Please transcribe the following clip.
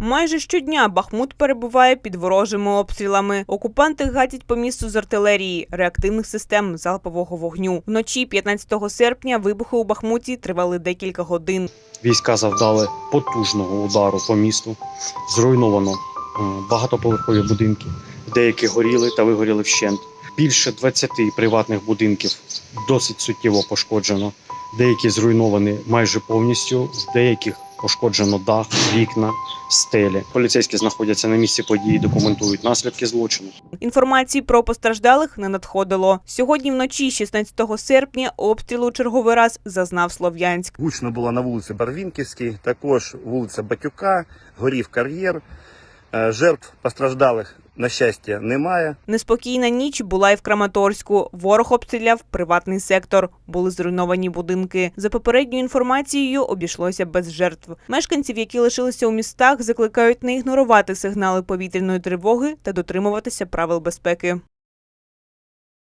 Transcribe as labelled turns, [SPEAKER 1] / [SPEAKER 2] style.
[SPEAKER 1] Майже щодня Бахмут перебуває під ворожими обстрілами. Окупанти гатять по місту з артилерії, реактивних систем залпового вогню. Вночі 15 серпня вибухи у Бахмуті тривали декілька годин.
[SPEAKER 2] Війська завдали потужного удару по місту. Зруйновано е, багатоповерхові будинки. Деякі горіли та вигоріли вщент. Більше 20 приватних будинків досить суттєво пошкоджено. Деякі зруйновані майже повністю, в деяких пошкоджено дах, вікна, стелі. Поліцейські знаходяться на місці події, документують наслідки злочину.
[SPEAKER 1] Інформації про постраждалих не надходило. Сьогодні вночі, 16 серпня, обстрілу черговий раз зазнав Слов'янськ.
[SPEAKER 3] Гучно було на вулиці Барвінківській, також вулиця Батюка, горів кар'єр. Е, Жертв постраждалих, на щастя, немає.
[SPEAKER 1] Неспокійна ніч була і в Краматорську. Ворог обстріляв приватний сектор. Були зруйновані будинки. За попередньою інформацією, обійшлося без жертв. Мешканців, які лишилися у містах, закликають не ігнорувати сигнали повітряної тривоги та дотримуватися правил безпеки.